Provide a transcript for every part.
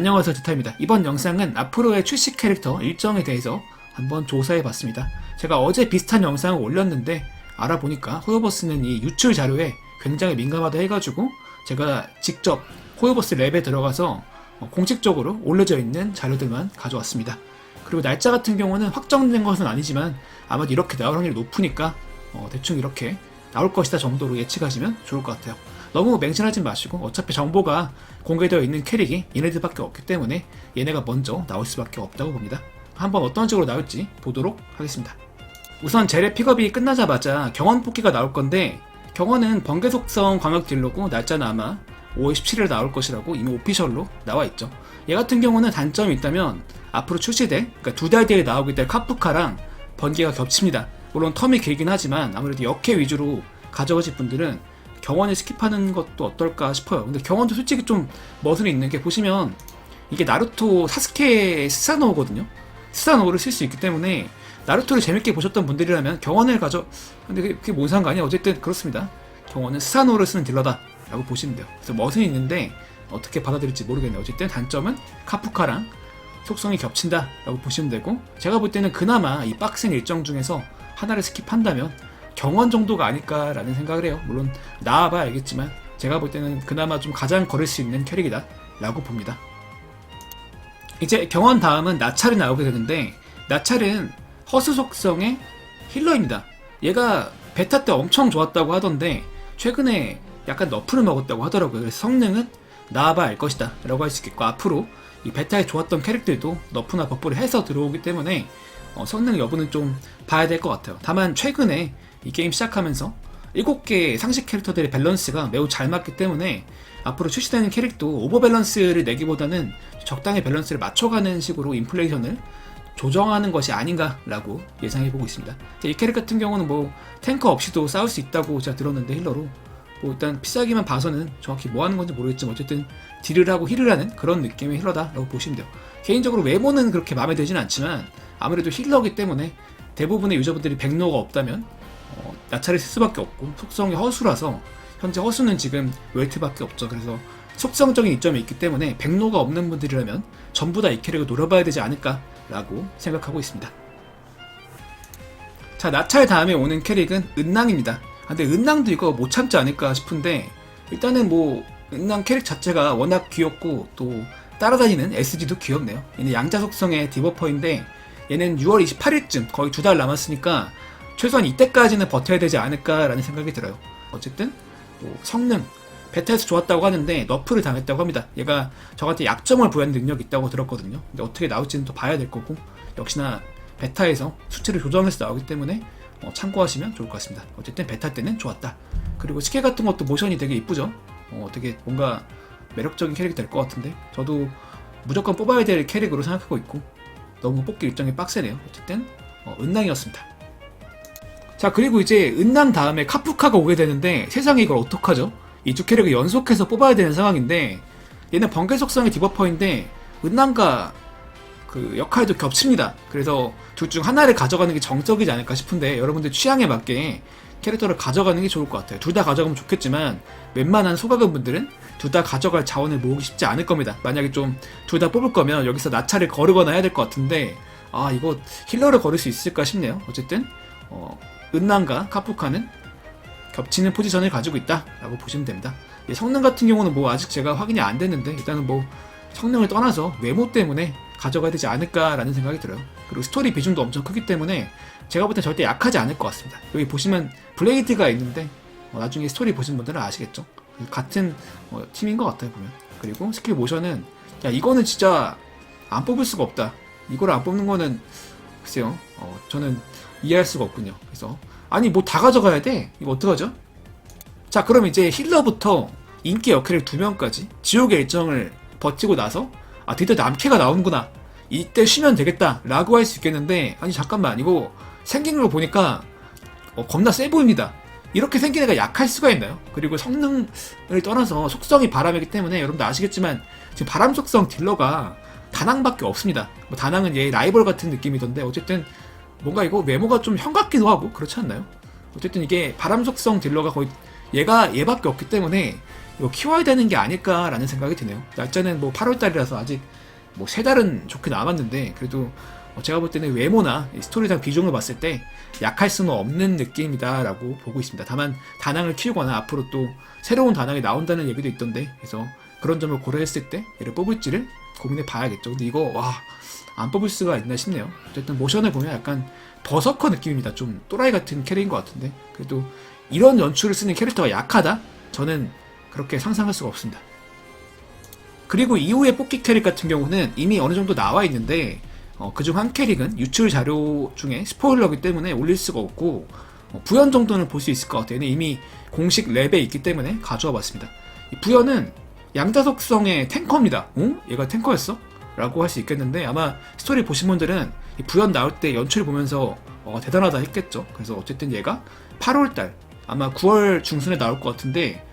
안녕하세요 드타입니다. 이번 영상은 앞으로의 출시 캐릭터 일정에 대해서 한번 조사해봤습니다. 제가 어제 비슷한 영상을 올렸는데 알아보니까 호요버스는 이 유출 자료에 굉장히 민감하다 해가지고 제가 직접 호요버스 랩에 들어가서 어, 공식적으로 올려져 있는 자료들만 가져왔습니다. 그리고 날짜 같은 경우는 확정된 것은 아니지만 아마도 이렇게 나올 확률이 높으니까 어, 대충 이렇게 나올 것이다 정도로 예측하시면 좋을 것 같아요. 너무 맹신하지 마시고 어차피 정보가 공개되어 있는 캐릭이 얘네들밖에 없기 때문에 얘네가 먼저 나올 수밖에 없다고 봅니다. 한번 어떤 식으로 나올지 보도록 하겠습니다. 우선 제레 픽업이 끝나자마자 경원 뽑기가 나올 건데 경원은 번개 속성 광역 딜러고 날짜는 아마 5월 17일 나올 것이라고 이미 오피셜로 나와 있죠. 얘 같은 경우는 단점이 있다면 앞으로 출시될 그러니까 두 달 뒤에 나오게 될 카프카랑 번개가 겹칩니다. 물론 텀이 길긴 하지만 아무래도 역해 위주로 가져가실 분들은 경원을 스킵하는 것도 어떨까 싶어요. 근데 경원도 솔직히 좀 멋은 있는 게 보시면 이게 나루토 사스케 스사노거든요. 스사노를 쓸 수 있기 때문에 나루토를 재밌게 보셨던 분들이라면 경원을 가져 근데 그게, 뭔 상관이야? 어쨌든 그렇습니다. 경원은 스사노를 쓰는 딜러다라고 보시면 돼요. 그래서 멋은 있는데 어떻게 받아들일지 모르겠네요. 어쨌든 단점은 카프카랑 속성이 겹친다라고 보시면 되고 제가 볼 때는 그나마 이 빡센 일정 중에서 하나를 스킵한다면 경원 정도가 아닐까라는 생각을 해요. 물론 나와봐야 알겠지만 제가 볼 때는 그나마 좀 가장 걸을 수 있는 캐릭이다 라고 봅니다. 이제 경원 다음은 나찰이 나오게 되는데 나찰은 허수 속성의 힐러입니다. 얘가 베타 때 엄청 좋았다고 하던데 최근에 약간 너프를 먹었다고 하더라고요. 그래서 성능은 나와봐 알 것이다 라고 할 수 있겠고 앞으로 이 베타에 좋았던 캐릭들도 너프나 버프를 해서 들어오기 때문에 어, 성능 여부는 좀 봐야 될 것 같아요. 다만 최근에 이 게임 시작하면서 7개 상식 캐릭터들의 밸런스가 매우 잘 맞기 때문에 앞으로 출시되는 캐릭도 오버밸런스를 내기보다는 적당히 밸런스를 맞춰가는 식으로 인플레이션을 조정하는 것이 아닌가라고 예상해보고 있습니다. 이 캐릭 같은 경우는 뭐 탱커 없이도 싸울 수 있다고 제가 들었는데 힐러로 뭐 일단 피싸기만 봐서는 정확히 뭐 하는 건지 모르겠지만 어쨌든 딜을 하고 힐을 하는 그런 느낌의 힐러다라고 보시면 돼요. 개인적으로 외모는 그렇게 마음에 들진 않지만 아무래도 힐러기 때문에 대부분의 유저분들이 백로가 없다면 어, 나차를 쓸 수밖에 없고 속성이 허수라서 현재 허수는 지금 웰트밖에 없죠. 그래서 속성적인 이점이 있기 때문에 백로가 없는 분들이라면 전부 다 이 캐릭을 노려봐야 되지 않을까라고 생각하고 있습니다. 자, 나찰 다음에 오는 캐릭은 은낭입니다. 아, 근데 은낭도 이거 못 참지 않을까 싶은데 일단은 뭐 은낭 캐릭 자체가 워낙 귀엽고 또 따라다니는 SG도 귀엽네요. 얘는 양자 속성의 디버퍼인데 얘는 6월 28일쯤 거의 두 달 남았으니까 최소한 이때까지는 버텨야 되지 않을까라는 생각이 들어요. 어쨌든 뭐 성능 베타에서 좋았다고 하는데 너프를 당했다고 합니다. 얘가 저한테 약점을 부여하는 능력이 있다고 들었거든요. 근데 어떻게 나올지는 또 봐야 될 거고 역시나 베타에서 수치를 조정해서 나오기 때문에 어, 참고하시면 좋을 것 같습니다. 어쨌든 베타 때는 좋았다. 그리고 스케 같은 것도 모션이 되게 이쁘죠. 어, 되게 뭔가 매력적인 캐릭이 될 것 같은데 저도 무조건 뽑아야 될 캐릭으로 생각하고 있고 너무 뽑기 일정이 빡세네요. 어쨌든 어, 은낭이었습니다. 자 그리고 이제 은낭 다음에 카프카가 오게 되는데 세상에 이걸 어떡하죠? 이 두 캐릭을 연속해서 뽑아야 되는 상황인데 얘는 번개 속성의 디버퍼인데 은낭과 그 역할도 겹칩니다. 그래서 둘 중 하나를 가져가는 게 정적이지 않을까 싶은데 여러분들 취향에 맞게 캐릭터를 가져가는 게 좋을 것 같아요. 둘 다 가져가면 좋겠지만 웬만한 소가금 분들은 둘 다 가져갈 자원을 모으기 쉽지 않을 겁니다. 만약에 좀 둘 다 뽑을 거면 여기서 나차를 거르거나 해야 될 것 같은데 아 이거 힐러를 걸을 수 있을까 싶네요. 어쨌든 어, 은난과 카푸카는 겹치는 포지션을 가지고 있다라고 보시면 됩니다. 예, 성능 같은 경우는 뭐 아직 제가 확인이 안 됐는데 일단은 뭐 성능을 떠나서 외모 때문에 가져가야 되지 않을까라는 생각이 들어요. 그리고 스토리 비중도 엄청 크기 때문에 제가 볼 땐 절대 약하지 않을 것 같습니다. 여기 보시면 블레이드가 있는데 어, 나중에 스토리 보신 분들은 아시겠죠? 같은 어, 팀인 것 같아요 보면. 그리고 스킬 모션은 야 이거는 진짜 안 뽑을 수가 없다. 이거를 안 뽑는 거는 글쎄요. 어, 저는 이해할 수가 없군요. 그래서 아니 뭐 다 가져가야 돼? 이거 어떡하죠? 자 그럼 이제 힐러부터 인기 역캐릭 두 명까지 지옥의 일정을 버티고 나서 아 드디어 남캐가 나오는구나 이때 쉬면 되겠다 라고 할 수 있겠는데 아니 잠깐만 이거 생긴 걸 보니까 어, 겁나 세 보입니다 이렇게 생긴 애가 약할 수가 있나요? 그리고 성능을 떠나서 속성이 바람이기 때문에 여러분도 아시겠지만 지금 바람 속성 딜러가 다낭밖에 없습니다 뭐 다낭은 얘 라이벌 같은 느낌이던데 어쨌든 뭔가 이거 외모가 좀 형 같기도 하고 그렇지 않나요? 어쨌든 이게 바람 속성 딜러가 거의 얘가 얘밖에 없기 때문에 이거 키워야 되는 게 아닐까라는 생각이 드네요. 날짜는 뭐 8월달이라서 아직 뭐 세 달은 좋게 남았는데 그래도 어, 제가 볼 때는 외모나 이 스토리상 비중을 봤을 때 약할 수는 없는 느낌이다라고 보고 있습니다. 다만 다낭을 키우거나 앞으로 또 새로운 다낭이 나온다는 얘기도 있던데 그래서 그런 점을 고려했을 때 얘를 뽑을지를 고민해 봐야겠죠. 근데 이거 와 안 뽑을 수가 있나 싶네요. 어쨌든 모션을 보면 약간 버서커 느낌입니다. 좀 또라이 같은 캐릭인 것 같은데 그래도 이런 연출을 쓰는 캐릭터가 약하다? 저는 그렇게 상상할 수가 없습니다. 그리고 이후에 뽑기 캐릭 같은 경우는 이미 어느 정도 나와 있는데 어, 그중 한 캐릭은 유출 자료 중에 스포일러기 때문에 올릴 수가 없고 어, 부연 정도는 볼 수 있을 것 같아요. 이미 공식 랩에 있기 때문에 가져와 봤습니다. 이 부연은 양자속성의 탱커입니다. 응? 얘가 탱커였어? 라고 할 수 있겠는데 아마 스토리 보신 분들은 이 부연 나올 때 연출 보면서 어, 대단하다 했겠죠. 그래서 어쨌든 얘가 8월달 아마 9월 중순에 나올 것 같은데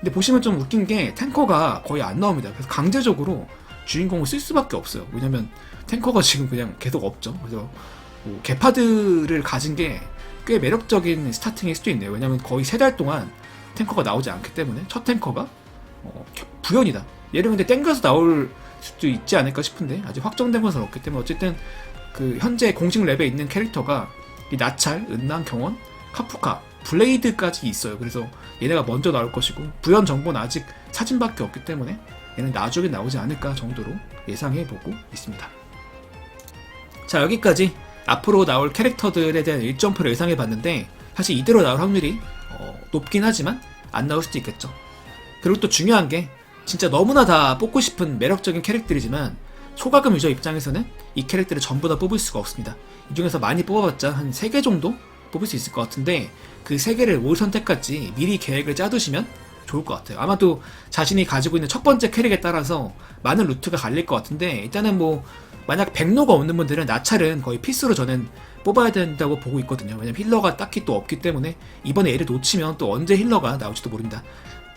근데 보시면 좀 웃긴 게 탱커가 거의 안 나옵니다. 그래서 강제적으로 주인공을 쓸 수밖에 없어요. 왜냐면 탱커가 지금 그냥 계속 없죠. 그래서 뭐 개파드를 가진 게 꽤 매력적인 스타팅일 수도 있네요. 왜냐면 거의 세 달 동안 탱커가 나오지 않기 때문에 첫 탱커가 어, 부연이다. 얘를 근데 땡겨서 나올 수도 있지 않을까 싶은데 아직 확정된 것은 없기 때문에 어쨌든 그 현재 공식 랩에 있는 캐릭터가 이 나찰, 은난, 경원, 카프카, 블레이드까지 있어요. 그래서 얘네가 먼저 나올 것이고 부연 정보는 아직 사진밖에 없기 때문에 얘는 나중에 나오지 않을까 정도로 예상해 보고 있습니다. 자 여기까지 앞으로 나올 캐릭터들에 대한 일정표를 예상해 봤는데 사실 이대로 나올 확률이 어, 높긴 하지만 안 나올 수도 있겠죠. 그리고 또 중요한 게 진짜 너무나 다 뽑고 싶은 매력적인 캐릭터들이지만 소가금 유저 입장에서는 이 캐릭터를 전부 다 뽑을 수가 없습니다. 이 중에서 많이 뽑아봤자 한 3개 정도 뽑을 수 있을 것 같은데 그 3개를 올 선택까지 미리 계획을 짜두시면 좋을 것 같아요. 아마도 자신이 가지고 있는 첫 번째 캐릭에 따라서 많은 루트가 갈릴 것 같은데 일단은 뭐 만약 백로가 없는 분들은 나찰은 거의 필수로 저는 뽑아야 된다고 보고 있거든요. 왜냐면 힐러가 딱히 또 없기 때문에 이번에 얘를 놓치면 또 언제 힐러가 나올지도 모릅니다.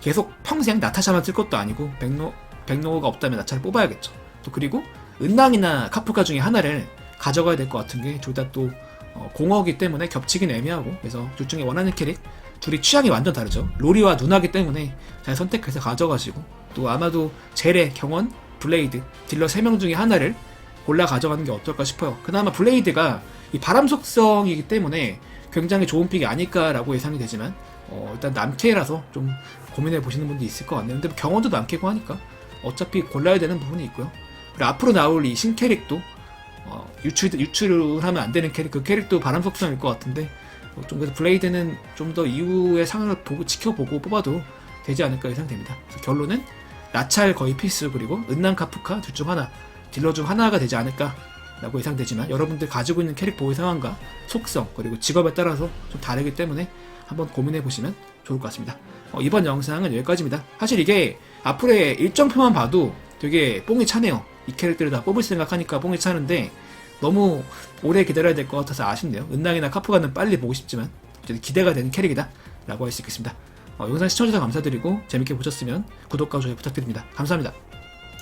계속 평생 나타샤만 쓸 것도 아니고 백로 백로가 없다면 나차를 뽑아야겠죠. 또 그리고 은낭이나 카프카 중에 하나를 가져가야 될 것 같은 게 둘 다또 어, 공허기 때문에 겹치긴 애매하고 그래서 둘 중에 원하는 캐릭 둘이 취향이 완전 다르죠. 로리와 누나기 때문에 잘 선택해서 가져가시고 또 아마도 제레, 경원, 블레이드 딜러 3명 중에 하나를 골라 가져가는 게 어떨까 싶어요. 그나마 블레이드가 이 바람 속성이기 때문에 굉장히 좋은 픽이 아닐까라고 예상이 되지만 어, 일단 남캐라서 좀 고민해 보시는 분도 있을 것 같네요. 근데 경원도 남캐고 하니까 어차피 골라야 되는 부분이 있고요. 그리고 앞으로 나올 이 신캐릭도 어, 유출 유출을 하면 안 되는 캐릭 그 캐릭도 바람 속성일 것 같은데 어, 좀 그래서 블레이드는 좀 더 이후의 상황을 보고 지켜보고 뽑아도 되지 않을까 예상됩니다. 결론은 나찰 거의 필수 그리고 은난 카프카 둘 중 하나 딜러 중 하나가 되지 않을까라고 예상되지만 여러분들 가지고 있는 캐릭 보유 상황과 속성 그리고 직업에 따라서 좀 다르기 때문에 한번 고민해 보시면 좋을 것 같습니다. 어, 이번 영상은 여기까지입니다. 사실 이게 앞으로의 일정표만 봐도 되게 뽕이 차네요. 이 캐릭터를 다 뽑을 생각하니까 뽕이 차는데 너무 오래 기다려야 될 것 같아서 아쉽네요. 은낭이나 카프가는 빨리 보고 싶지만 기대가 되는 캐릭이다 라고 할 수 있겠습니다. 어, 영상 시청해주셔서 감사드리고 재밌게 보셨으면 구독과 좋아요 부탁드립니다. 감사합니다.